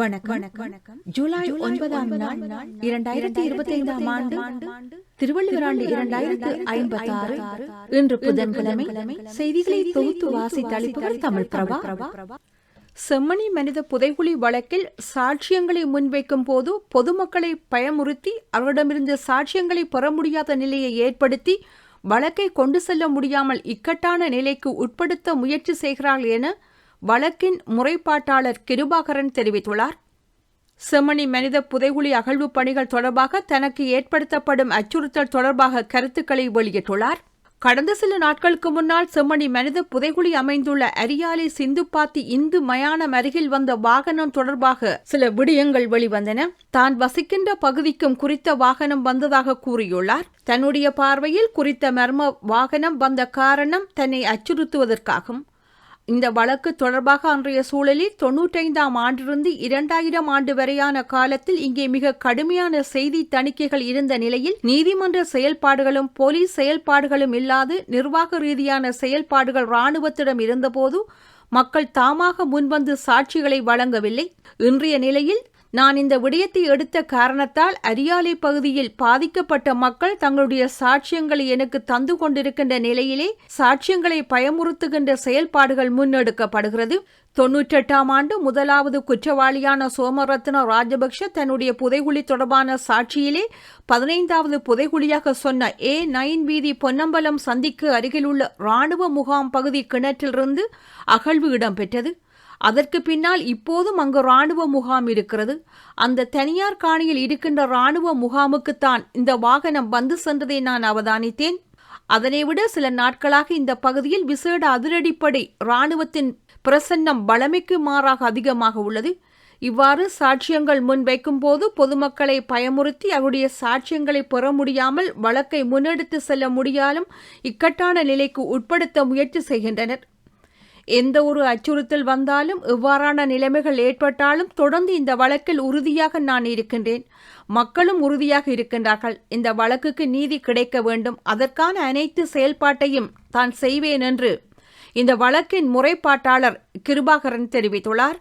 வணக்கம். வணக்கம். ஜூலை ஒன்பதாம் நாள் இரண்டாயிரத்தி இருபத்தி ஐந்தாம் ஆண்டு திருவள்ளுவர் ஆண்டு இரண்டாயிரத்து ஐம்பத்தி ஆறு இன்று புதன்கிழமை செய்திகளை தொகுத்து வாசித்து அளிப்பவர் தமிழ் பிரபா. செம்மணி மனித புதைகுழி வழக்கில் சாட்சியங்களை முன்வைக்கும் போது பொதுமக்களை பயமுறுத்தி அவரிடமிருந்து சாட்சியங்களை பெற முடியாத நிலையை ஏற்படுத்தி வழக்கை கொண்டு செல்ல முடியாமல் இக்கட்டான நிலைக்கு உட்படுத்த முயற்சி செய்கிறார்கள் என வழக்கின் முறைப்பாட்டாளர் கிருபாகரன் தெரிவித்துள்ளார். செம்மணி மனித புதைகுழி அகழ்வு பணிகள் தொடர்பாக தனக்கு ஏற்படுத்தப்படும் அச்சுறுத்தல் தொடர்பாக கருத்துக்களை வெளியிட்டுள்ளார். கடந்த சில நாட்களுக்கு முன்னால் செம்மணி மனித புதைகுழி அமைந்துள்ள அரியாலை சிந்துப்பாத்தி இந்து மயானம் அருகில் வந்த வாகனம் தொடர்பாக சில விடயங்கள் வெளிவந்தன. தான் வசிக்கின்ற பகுதிக்கும் குறித்த வாகனம் வந்ததாக கூறியுள்ளார். தன்னுடைய பார்வையில் குறித்த மர்ம வாகனம் வந்த காரணம் தன்னை அச்சுறுத்துவதற்காகும். இந்த வழக்கு தொடர்பாக அன்றைய சூழலில் தொன்னூற்றைந்தாம் ஆண்டிலிருந்து இரண்டாயிரம் ஆண்டு வரையான காலத்தில் இங்கே மிக கடுமையான செய்தி தணிக்கைகள் இருந்த நிலையில் நீதிமன்ற செயல்பாடுகளும் போலீஸ் செயல்பாடுகளும் இல்லாது நிர்வாக ரீதியான செயல்பாடுகள் இராணுவத்திடம் இருந்தபோது மக்கள் தாமாக முன்வந்து சாட்சிகளை வழங்கவில்லை. இன்றைய நிலையில் நான் இந்த விடயத்தை எடுத்த காரணத்தால் அரியாலை பகுதியில் பாதிக்கப்பட்ட மக்கள் தங்களுடைய சாட்சியங்களை எனக்கு தந்து கொண்டிருக்கின்ற நிலையிலே சாட்சியங்களை பயமுறுத்துகின்ற செயல்பாடுகள் முன்னெடுக்கப்படுகிறது. தொன்னூற்றெட்டாம் ஆண்டு முதலாவது குற்றவாளியான சோமரத்ன ராஜபக்ஷ தன்னுடைய புதைகுழி தொடர்பான சாட்சியிலே பதினைந்தாவது புதைகுழியாக சொன்ன ஏ நைன் வீதி பொன்னம்பலம் சந்திக்கு அருகிலுள்ள இராணுவ முகாம் பகுதி கிணற்றிலிருந்து அகழ்வு இடம்பெற்றது. அதற்கு பின்னால் இப்போதும் அங்கு ராணுவ முகாம் இருக்கிறது. அந்த தனியார் காணியில் இருக்கின்ற ராணுவ முகாமுக்குத்தான் இந்த வாகனம் வந்து சென்றதை நான் அவதானித்தேன். அதனை விட சில நாட்களாக இந்த பகுதியில் விசேட அதிரடிப்படை இராணுவத்தின் பிரசன்னம் வளமைக்கு மாறாக அதிகமாக உள்ளது. இவ்வாறு சாட்சியங்கள் முன்வைக்கும் போது பொதுமக்களை பயமுறுத்தி அவருடைய சாட்சியங்களை பெற முடியாமல் வழக்கை முன்னெடுத்து செல்ல முடியாலும் இக்கட்டான நிலைக்கு உட்படுத்த முயற்சி செய்கின்றனர். எந்த ஒரு அச்சுறுத்தல் வந்தாலும் இவ்வாறான நிலைமைகள் ஏற்பட்டாலும் தொடர்ந்து இந்த வழக்கில் உறுதியாக நான் இருக்கின்றேன். மக்களும் உறுதியாக இருக்கின்றார்கள். இந்த வழக்குக்கு நீதி கிடைக்க வேண்டும். அதற்கான அனைத்து செயல்பாட்டையும் தான் செய்வேன் என்று இந்த வழக்கின் முறைப்பாட்டாளர் கிருபாகரன் தெரிவித்துள்ளார்.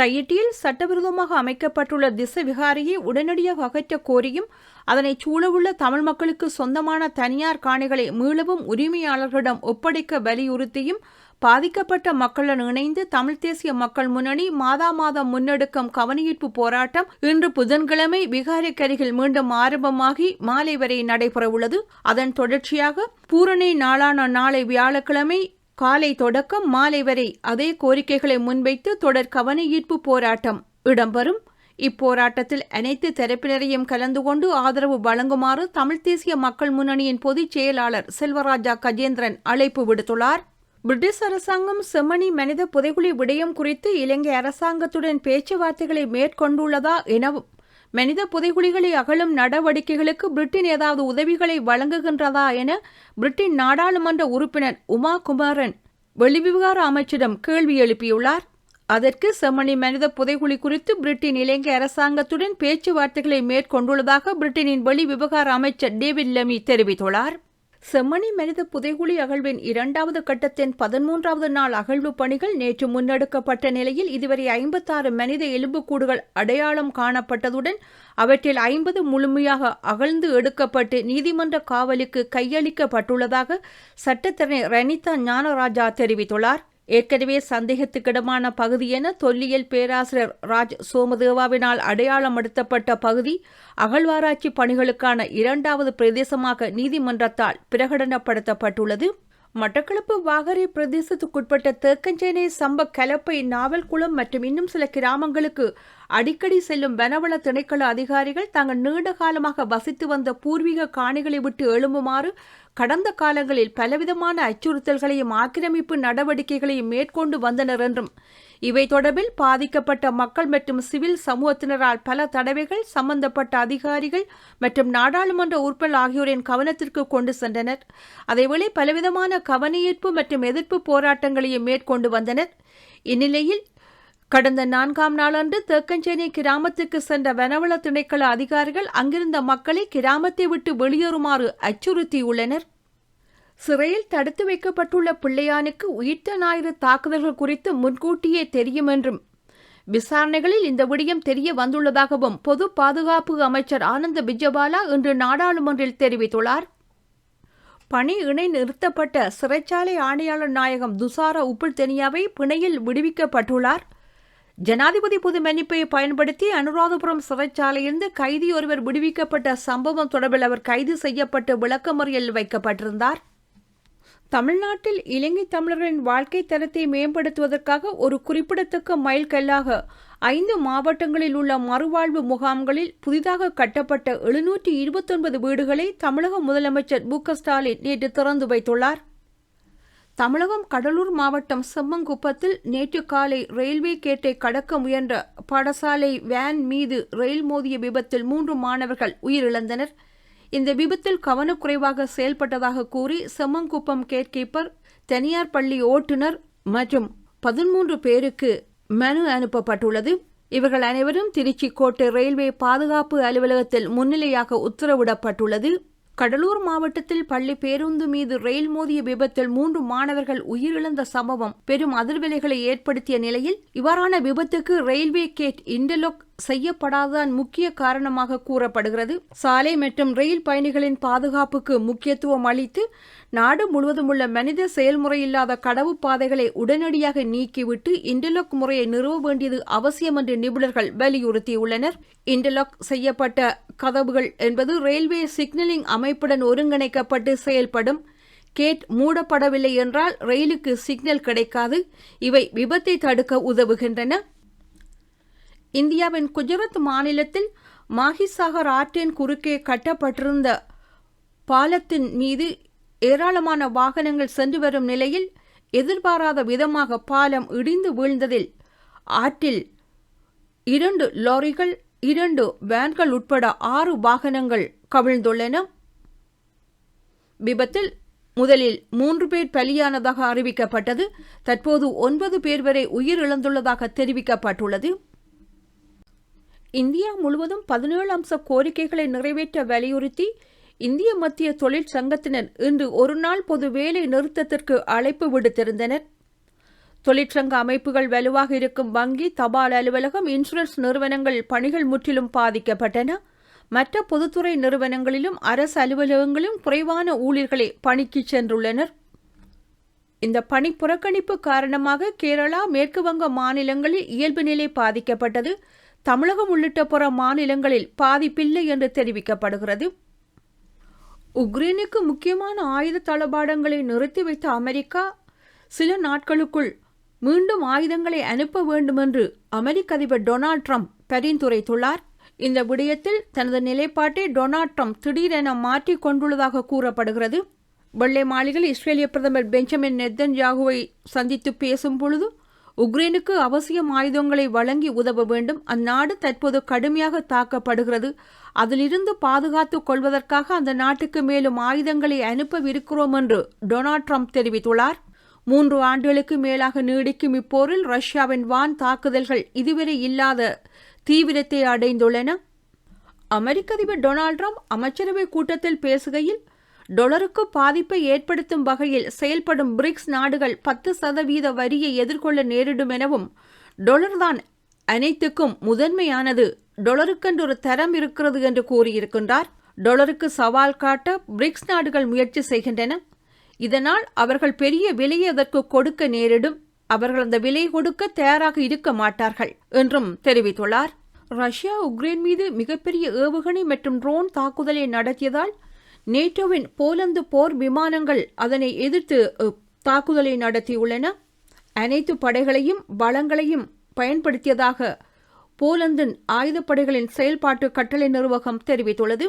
தையிட்டியில் சட்டவிரோதமாக அமைக்கப்பட்டுள்ள திசை விகாரியை உடனடியாக அகற்றக் கோரியும் அதனை சூழவுள்ள தமிழ் மக்களுக்கு சொந்தமான தனியார் காணிகளை மீளவும் உரிமையாளர்களிடம் ஒப்படைக்க வலியுறுத்தியும் பாதிக்கப்பட்ட மக்களுடன் இணைந்து தமிழ் தேசிய மக்கள் முன்னணி மாதா மாதம் முன்னெடுக்கும் கவனஈர்ப்பு போராட்டம் இன்று புதன்கிழமை விகாரிக்கருகில் மீண்டும் ஆரம்பமாகி மாலை வரை நடைபெறவுள்ளது அதன் தொடர்ச்சியாக பூரணி நாளான நாளை வியாழக்கிழமை காலை தொடக்கம் மாலை வரை அதே கோரிக்கைகளை முன்வைத்து தொடர் கவனஈர்ப்பு போராட்டம் இடம்பெறும். இப்போராட்டத்தில் அனைத்து தரப்பினரையும் கலந்து கொண்டு ஆதரவு வழங்குமாறு தமிழ்த் தேசிய மக்கள் முன்னணியின் பொதுச் செயலாளர் செல்வராஜா கஜேந்திரன் அழைப்பு விடுத்துள்ளார். பிரிட்டிஷ் அரசாங்கம் செம்மணி மனித புதைகுழி விடயம் குறித்து இலங்கை அரசாங்கத்துடன் பேச்சுவார்த்தைகளை மேற்கொண்டுள்ளதா எனவும் மனித புதைகுழிகளை அகழும் நடவடிக்கைகளுக்கு பிரிட்டன் ஏதாவது உதவிகளை வழங்குகின்றதா என பிரிட்டன் நாடாளுமன்ற உறுப்பினர் உமா குமாரன் வெளிவிவகார அமைச்சிடம் கேள்வி எழுப்பியுள்ளார். அதற்கு செம்மணி மனித புதைகுழி குறித்து பிரிட்டன் இலங்கை அரசாங்கத்துடன் பேச்சுவார்த்தைகளை மேற்கொண்டுள்ளதாக பிரிட்டனின் வெளி விவகார அமைச்சர் டேவிட் லெமி தெரிவித்துள்ளார். செம்மணி மனித புதைகுழி அகழ்வின் இரண்டாவது கட்டத்தின் பதிமூன்றாவது நாள் அகழ்வு பணிகள் நேற்று முன்னெடுக்கப்பட்ட நிலையில் இதுவரை ஐம்பத்தாறு மனித எலும்புக்கூடுகள் அடையாளம் காணப்பட்டதுடன் அவற்றில் ஐம்பது முழுமையாக அகழ்ந்து எடுக்கப்பட்டு நீதிமன்ற காவலுக்கு கையளிக்கப்பட்டுள்ளதாக சட்டத்தரணி ரனிதா ஞானராஜா தெரிவித்துள்ளார். ஏற்கனவே சந்தேகத்துக்கிடமான பகுதி என தொல்லியல் பேராசிரியர் ராஜ் சோமதேவாவினால் அடையாளம் அடுத்தப்பட்ட பகுதி அகழ்வாராய்ச்சி பணிகளுக்கான இரண்டாவது பிரதேசமாக நீதிமன்றத்தால் பிரகடனப்படுத்தப்பட்டுள்ளது. மட்டக்களப்பு வாகரை பிரதேசத்துக்குட்பட்ட தேக்கஞ்சேனை சம்ப கலப்பை நாவல்குளம் மற்றும் இன்னும் சில கிராமங்களுக்கு அடிக்கடி செல்லும் வனவள திணைக்கள அதிகாரிகள் தாங்கள் நீண்ட காலமாக வசித்து வந்த பூர்வீக காணிகளை விட்டு எழும்புமாறு கடந்த காலங்களில் பலவிதமான அச்சுறுத்தல்களையும் ஆக்கிரமிப்பு நடவடிக்கைகளையும் மேற்கொண்டு வந்தனர் என்றும் இவை தொடர்பில் பாதிக்கப்பட்ட மக்கள் மற்றும் சிவில் சமூகத்தினரால் பல தடவைகள் சம்பந்தப்பட்ட அதிகாரிகள் மற்றும் நாடாளுமன்ற உறுப்பினர் ஆகியோரின் கவனத்திற்கு கொண்டு சென்றனர். அதேவேளை பலவிதமான கவனஈர்ப்பு மற்றும் எதிர்ப்பு போராட்டங்களையும் மேற்கொண்டு வந்தனர். இந்நிலையில் கடந்த நான்காம் நாளன்று தேக்கஞ்சேனை கிராமத்துக்கு சென்ற வனவள திணைக்கள அதிகாரிகள் அங்கிருந்த மக்களை கிராமத்தை விட்டு வெளியேறுமாறு அச்சுறுத்தியுள்ளனர். சிறையில் தடுத்து வைக்கப்பட்டுள்ள பிள்ளையானுக்கு உயிர்த்த ஞாயிறு தாக்குதல்கள் குறித்து முன்கூட்டியே தெரியும் என்றும் விசாரணைகளில் இந்த விடயம் தெரிய வந்துள்ளதாகவும் பொது பாதுகாப்பு அமைச்சர் ஆனந்த பிஜபாலா இன்று நாடாளுமன்றில் தெரிவித்துள்ளார். பணி இணை நிறுத்தப்பட்ட சிறைச்சாலை ஆணையாளர் நாயகம் துசார உப்புல் தெனியாவை பிணையில் விடுவிக்கப்பட்டுள்ளார். ஜனாதிபதி பொது மன்னிப்பை பயன்படுத்தி அனுராதபுரம் சிறைச்சாலையிலிருந்து கைதி ஒருவர் விடுவிக்கப்பட்ட சம்பவம் தொடர்பில் அவர் கைது செய்யப்பட்டு விளக்கமறியலில் வைக்கப்பட்டிருந்தார். தமிழ்நாட்டில் இலங்கை தமிழர்களின் வாழ்க்கை தரத்தை மேம்படுத்துவதற்காக ஒரு குறிப்பிடத்தக்க மைல்கல்லாக ஐந்து மாவட்டங்களில் உள்ள மறுவாழ்வு முகாம்களில் புதிதாக கட்டப்பட்ட எழுநூற்றி இருபத்தொன்பது வீடுகளை தமிழக முதலமைச்சர் மு ஸ்டாலின் நேற்று திறந்து வைத்துள்ளார். தமிழகம் கடலூர் மாவட்டம் செம்மங்குப்பத்தில் நேற்று காலை ரயில்வே கேட்டை கடக்க முயன்ற பாடசாலை வேன் மீது ரயில் மோதிய விபத்தில் மூன்று மாணவர்கள் உயிரிழந்தனர். இந்த விபத்தில் கவனக்குறைவாக செயல்பட்டதாக கூறி செம்மங்குப்பம் கேட் கீப்பர் தனியார் பள்ளி ஓட்டுநர் மற்றும் பதிமூன்று பேருக்கு மனு அனுப்பப்பட்டுள்ளது. இவர்கள் அனைவரும் திருச்சி கோட்டை ரயில்வே பாதுகாப்பு அலுவலகத்தில் முன்னிலையாக உத்தரவிடப்பட்டுள்ளது. கடலூர் மாவட்டத்தில் பள்ளி பேருந்து மீது ரயில் மோதிய விபத்தில் மூன்று மாணவர்கள் உயிரிழந்த சம்பவம். பெரும் அதிர்வலைகளை ஏற்படுத்திய நிலையில் இவ்வாறான விபத்துக்கு ரயில்வே கேட் இன்டர்லோக் செய்யப்படாததான் முக்கிய காரணமாக கூறப்படுகிறது. சாலை மற்றும் ரயில் பயணிகளின் பாதுகாப்புக்கு முக்கியத்துவம் அளித்து நாடு முழுவதும் உள்ள மனித செயல்முறை இல்லாத கடவு பாதைகளை உடனடியாக நீக்கிவிட்டு இன்டர்லாக் முறையை நிறுவ வேண்டியது அவசியம் என்று நிபுணர்கள் வலியுறுத்தியுள்ளனர். இன்டர்லாக் செய்யப்பட்ட கதவுகள் என்பது ரயில்வே சிக்னலிங் அமைப்புடன் ஒருங்கிணைக்கப்பட்டு செயல்படும். கேட் மூடப்படவில்லை என்றால் ரயிலுக்கு சிக்னல் கிடைக்காது. இவை விபத்தை தடுக்க உதவுகின்றன. இந்தியாவின் குஜராத் மாநிலத்தில் மாஹிசாகர் ஆற்றின் குறுக்கே கட்டப்பட்டிருந்த பாலத்தின் மீது ஏராளமான வாகனங்கள் சென்று வரும் நிலையில் எதிர்பாராத விதமாக பாலம் இடிந்து வீழ்ந்ததில் ஆற்றில் இரண்டு லாரிகள் இரண்டு வேன்கள் உட்பட ஆறு வாகனங்கள் கவிழ்ந்துள்ளன. விபத்தில் முதலில் மூன்று பேர் பலியானதாக அறிவிக்கப்பட்டது. தற்போது ஒன்பது பேர் வரை உயிரிழந்துள்ளதாக தெரிவிக்கப்பட்டுள்ளது. இந்தியா முழுவதும் பதினேழு அம்ச கோரிக்கைகளை நிறைவேற்ற வலியுறுத்தி இந்திய மத்திய தொழிற்சங்கத்தினர் இன்று ஒருநாள் பொது வேலை நிறுத்தத்திற்கு அழைப்பு விடுத்திருந்தனர். தொழிற்சங்க அமைப்புகள் வலுவாக இருக்கும் வங்கி தபால் அலுவலகம் இன்சூரன்ஸ் நிறுவனங்கள் பணிகள் முற்றிலும் பாதிக்கப்பட்டன. மற்ற பொதுத்துறை நிறுவனங்களிலும் அரசு அலுவலகங்களும் குறைவான ஊழியர்களே பணிக்கு சென்றுள்ளனர். இந்த பணி புறக்கணிப்பு காரணமாக கேரளா மேற்கு வங்க மாநிலங்களில் இயல்பு நிலை பாதிக்கப்பட்டது. தமிழகம் உள்ளிட்ட பிற மாநிலங்களில் பாதிப்பில்லை என்று தெரிவிக்கப்படுகிறது. உக்ரைனுக்கு முக்கியமான ஆயுத தளபாடங்களை நிறுத்தி வைத்த அமெரிக்கா சில நாட்களுக்குள் மீண்டும் ஆயுதங்களை அனுப்ப வேண்டும் என்று அமெரிக்க அதிபர் டொனால்ட் ட்ரம்ப் பரிந்துரைத்துள்ளார். இந்த விடயத்தில் தனது நிலைப்பாட்டை டொனால்ட் ட்ரம்ப் திடீரென மாற்றிக் கொண்டுள்ளதாக கூறப்படுகிறது. வெள்ளை மாளிகையில் இஸ்ரேலிய பிரதமர் பெஞ்சமின் நெத்தன்யாகுவை சந்தித்து பேசும் பொழுது உக்ரைனுக்கு அவசியம் ஆயுதங்களை வழங்கி உதவ வேண்டும். அந்நாடு தற்போது கடுமையாக தாக்கப்படுகிறது. அதிலிருந்து பாதுகாத்துக் கொள்வதற்காக அந்த நாட்டுக்கு மேலும் ஆயுதங்களை அனுப்பவிருக்கிறோம் என்று டொனால்ட் ட்ரம்ப் தெரிவித்துள்ளார். மூன்று ஆண்டுகளுக்கு மேலாக நீடிக்கும் இப்போரில் ரஷ்யாவின் வான் தாக்குதல்கள் இதுவரை இல்லாத தீவிரத்தை அடைந்துள்ளன. அமெரிக்க அதிபர் டொனால்ட் ட்ரம்ப் அமைச்சரவை கூட்டத்தில் பேசுகையில் டொலருக்கு பாதிப்பை ஏற்படுத்தும் வகையில் செயல்படும் பிரிக்ஸ் நாடுகள் பத்து சதவீத வரியை எதிர்கொள்ள நேரிடும் எனவும் டொலர் தான் அனைத்துக்கும் முதன்மையானது டொலருக்கென்று ஒரு தரம் இருக்கிறது என்று கூறியிருக்கின்றார். டொலருக்கு சவால் காட்ட பிரிக்ஸ் நாடுகள் முயற்சி செய்கின்றன. இதனால் அவர்கள் பெரிய விலையை அதற்கு கொடுக்க நேரிடும். அவர்கள் அந்த விலை கொடுக்க தயாராக இருக்க மாட்டார்கள் என்றும் தெரிவித்துள்ளார். ரஷ்யா உக்ரைன் மீது மிகப்பெரிய ஏவுகணை மற்றும் ட்ரோன் தாக்குதலை நடத்தியதால் நேட்டோவின் போலந்து போர் விமானங்கள் அதனை எதிர்த்து தாக்குதலை நடத்தியுள்ளன. அனைத்து படைகளையும் பலங்களையும் பயன்படுத்தியதாக போலந்தின் ஆயுதப்படைகளின் செயல்பாட்டு கட்டளை நிர்வாகம் தெரிவித்துள்ளது.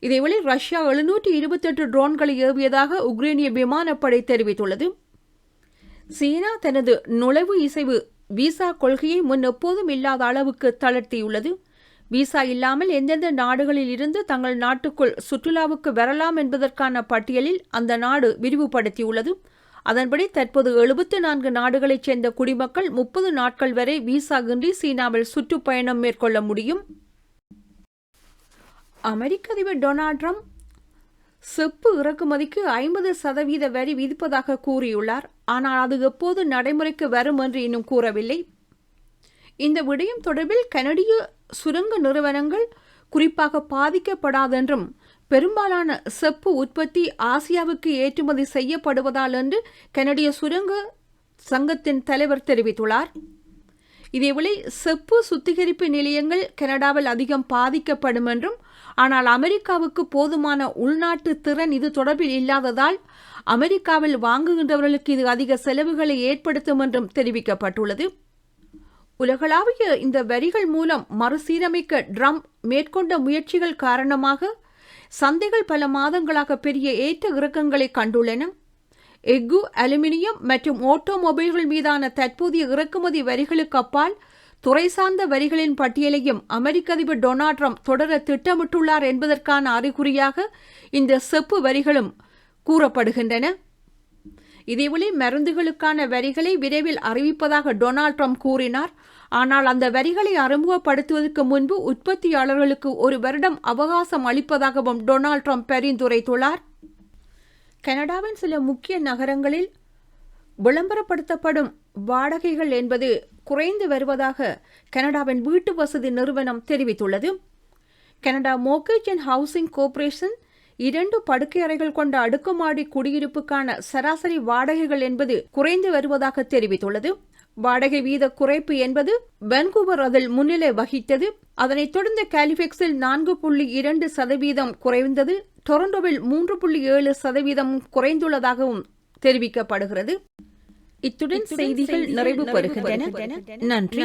இதேவேளை ரஷ்யா எழுநூற்றி இருபத்தெட்டு ட்ரோன்களை ஏவியதாக உக்ரைனிய விமானப்படை தெரிவித்துள்ளது. சீனா தனது நுழைவு இசைவு விசா கொள்கையை முன் எப்போதும் இல்லாத அளவுக்கு தளர்த்தியுள்ளது. விசா இல்லாமல் எந்தெந்த நாடுகளில் இருந்து தங்கள் நாட்டுக்குள் சுற்றுலாவுக்கு வரலாம் என்பதற்கான பட்டியலில் அந்த நாடு விரிவுபடுத்தியுள்ளது. அதன்படி தற்போது எழுபத்து நான்கு நாடுகளைச் சேர்ந்த குடிமக்கள் முப்பது நாட்கள் வரை விசா இன்றி சீனாவில் சுற்றுப்பயணம் மேற்கொள்ள முடியும். அமெரிக்க அதிபர் டொனால்ட் ட்ரம்ப் செப்பு இறக்குமதிக்கு ஐம்பது சதவீத வரி விதிப்பதாக கூறியுள்ளார். ஆனால் அது எப்போது நடைமுறைக்கு வரும் என்று இன்னும் கூறவில்லை. இந்த விடயம் தொடர்பில் கனடிய சுரங்க நிறுவனங்கள் குறிப்பாக பாதிக்கப்படாதென்றும் பெரும்பாலான செப்பு உற்பத்தி ஆசியாவுக்கு ஏற்றுமதி செய்யப்படுவதால் என்று கனடிய சுரங்க சங்கத்தின் தலைவர் தெரிவித்துள்ளார். இதேவேளை செப்பு சுத்திகரிப்பு நிலையங்கள் கனடாவில் அதிகம் பாதிக்கப்படும் என்றும் ஆனால் அமெரிக்காவுக்கு போதுமான உள்நாட்டு திறன் இது தொடர்பில் இல்லாததால் அமெரிக்காவில் வாங்குகின்றவர்களுக்கு இது அதிக செலவுகளை ஏற்படுத்தும் என்றும் தெரிவிக்கப்பட்டுள்ளது. உலகளாவிய இந்த வரிகள் மூலம் மறுசீரமைக்க ட்ரம்ப் மேற்கொண்ட முயற்சிகள் காரணமாக சந்தைகள் பல மாதங்களாக பெரிய ஏற்ற இறக்கங்களை கண்டுள்ளன. எஃகு அலுமினியம் மற்றும் ஆட்டோமொபைல்கள் மீதான தற்போதைய இறக்குமதி வரிகளுக்கு அப்பால் துறை சார்ந்த வரிகளின் பட்டியலையும் அமெரிக்க அதிபர் டொனால்ட் ட்ரம்ப் தொடர திட்டமிட்டுள்ளார் என்பதற்கான அறிகுறியாக இந்த செப்பு வரிகளும் கூறப்படுகின்றன. இதேவேளை மருந்துகளுக்கான வரிகளை விரைவில் அறிவிப்பதாக டொனால்ட் ட்ரம்ப் கூறினார். ஆனால் அந்த வரிகளை அறிமுகப்படுத்துவதற்கு முன்பு உற்பத்தியாளர்களுக்கு ஒரு வருடம் அவகாசம் அளிப்பதாகவும் டொனால்ட் ட்ரம்ப் பரிந்துரைத்துள்ளார். கனடாவின் சில முக்கிய நகரங்களில் விளம்பரப்படுத்தப்படும் வாடகைகள் என்பது குறைந்து வருவதாக கனடாவின் வீட்டு வசதி நிறுவனம் தெரிவித்துள்ளது. Canada mortgage and housing corporation இரண்டு படுக்கை அறைகள் கொண்ட அடுக்குமாடி குடியிருப்புக்கான சராசரி வாடகைகள் என்பது குறைந்து வருவதாக தெரிவித்துள்ளது. வாடகை வீத குறைப்பு என்பது வென்கூவர் அதில் முன்னிலை வகித்தது. அதனைத் தொடர்ந்து காலிஃபெக்ஸில் நான்கு புள்ளி இரண்டு சதவீதம் குறைந்தது. டொரண்டோவில் மூன்று புள்ளி ஏழு சதவீதம் குறைந்துள்ளதாகவும் தெரிவிக்கப்படுகிறது. இத்துடன் செய்திகள் நிறைவு பெறுகின்றன. நன்றி.